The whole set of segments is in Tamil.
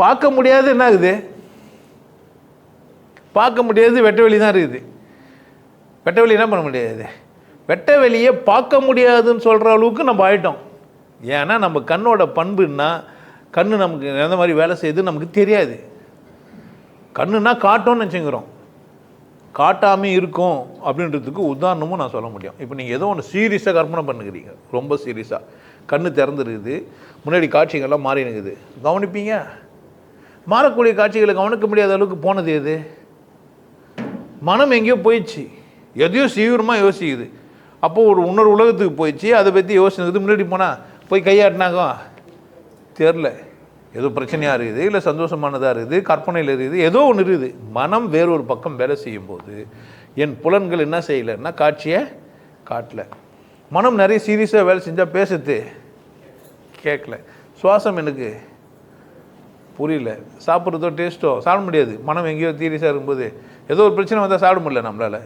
பார்க்க முடியாது என்ன ஆகுது பார்க்க முடியாது வெட்ட வெளி தான் இருக்குது. வெட்ட வெளி என்ன பண்ண முடியாது? வெட்ட வெளியை பார்க்க முடியாதுன்னு சொல்கிற அளவுக்கு நம்ம ஆயிட்டோம். ஏன்னா நம்ம கண்ணோட பண்புன்னா கண் நமக்கு எந்த மாதிரி வேலை செய்யுது நமக்கு தெரியாது. கண்ணுனா காட்டோம்னு நினச்சிங்கிறோம் காட்டாமல் இருக்கும் அப்படின்றதுக்கு உதாரணமும் நான் சொல்ல முடியும். இப்போ நீங்கள் ஏதோ ஒன்று சீரியஸாக கற்பனை பண்ணுகிறீங்க. ரொம்ப சீரியஸாக கண்ணு திறந்துருக்குது. முன்னாடி காட்சிகள்லாம் மாறி இருக்குது கவனிப்பீங்க? மாறக்கூடிய காட்சிகளை கவனிக்க முடியாத அளவுக்கு போனது எது? மனம் எங்கேயோ போயிடுச்சு. எதையோ தீவிரமாக யோசிக்குது. அப்போது ஒரு இன்னொரு உலகத்துக்கு போயிடுச்சு. அதை பற்றி யோசிச்சது முன்னாடி போனால் போய் கையாட்டினாங்க தெரில ஏதோ பிரச்சனையாக இருக்குது இல்லை சந்தோஷமானதாக இருக்குது கற்பனையில் இருக்குது ஏதோ ஒன்று இருக்குது. மனம் வேறொரு பக்கம் வேலை செய்யும்போது என் புலன்கள் என்ன செய்யலைன்னா காட்சியை காட்டல. மனம் நிறைய சீரியஸாக வேலை செஞ்சால் பேசுறது கேட்கல சுவாசம் எனக்கு புரியல. சாப்பிட்றதோ டேஸ்ட்டோ சாப்பிட முடியாது. மனம் எங்கேயோ தீரியஸாக இருக்கும்போது ஏதோ ஒரு பிரச்சனை வந்தால் சாப்பிட முடியல நம்மளால்.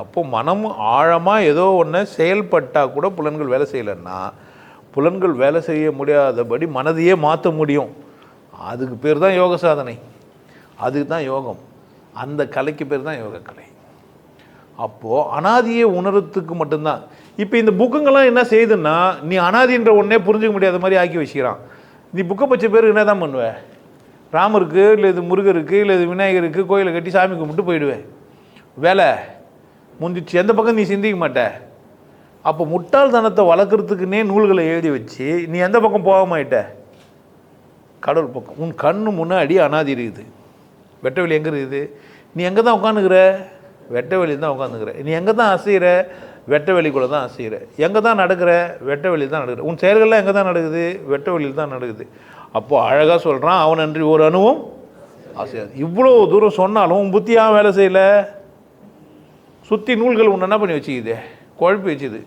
அப்போது மனம் ஆழமாக ஏதோ ஒன்று செயல்பட்டால் கூட புலன்கள் வேலை செய்யலைன்னா புலன்கள் வேலை செய்ய முடியாதபடி மனதையே மாற்ற முடியும். அதுக்கு பேர் தான் யோக சாதனை. அதுக்கு தான் யோகம். அந்த கலைக்கு பேர் தான் யோக கலை. அப்போது அனாதியை உணரத்துக்கு மட்டும்தான். இப்போ இந்த புக்குங்கெல்லாம் என்ன செய்யுதுன்னா நீ அனாதின்ற ஒன்றே புரிஞ்சுக்க முடியாத மாதிரி ஆக்கி வச்சுக்கிறான். நீ புக்கை பச்ச பேருக்கு என்ன தான் பண்ணுவ? ராமருக்கு இல்லை இது முருகருக்கு இல்லை இது விநாயகருக்கு கோயிலை கட்டி சாமி கும்பிட்டு போயிடுவேன். வேலை முந்திச்சு எந்த பக்கம் நீ சிந்திக்க மாட்ட? அப்போ முட்டாள்தனத்தை வளர்க்குறதுக்குன்னே நூல்களை எழுதி வச்சு நீ எந்த பக்கம் போக கடவுள் பக்கம். உன் கண்ணு முன்னாடி அனாதி இருக்குது. வெட்ட வெளி எங்கே இருக்குது? நீ எங்கே தான் உட்காந்துக்கிற? வெட்ட வெளி தான் உட்காந்துக்கிற. நீ எங்கே தான் அசைகிற வெட்ட வெளிக்குள்ளே தான் அசைகிற எங்கே தான் நடக்கிற? வெட்ட வெளி தான் நடக்கிற. உன் செயல்கள்லாம் எங்கே தான் நடக்குது? வெட்ட வெளியில் தான் நடக்குது. அப்போது அழகாக சொல்கிறான் அவன் நன்றி ஒரு அணுவும் அசையாது இவ்வளோ தூரம் சொன்னாலும் புத்தியாக வேலை செய்யலை? சுற்றி நூல்கள் ஒன்று என்ன பண்ணி வச்சுக்குது? குழப்பி வச்சுது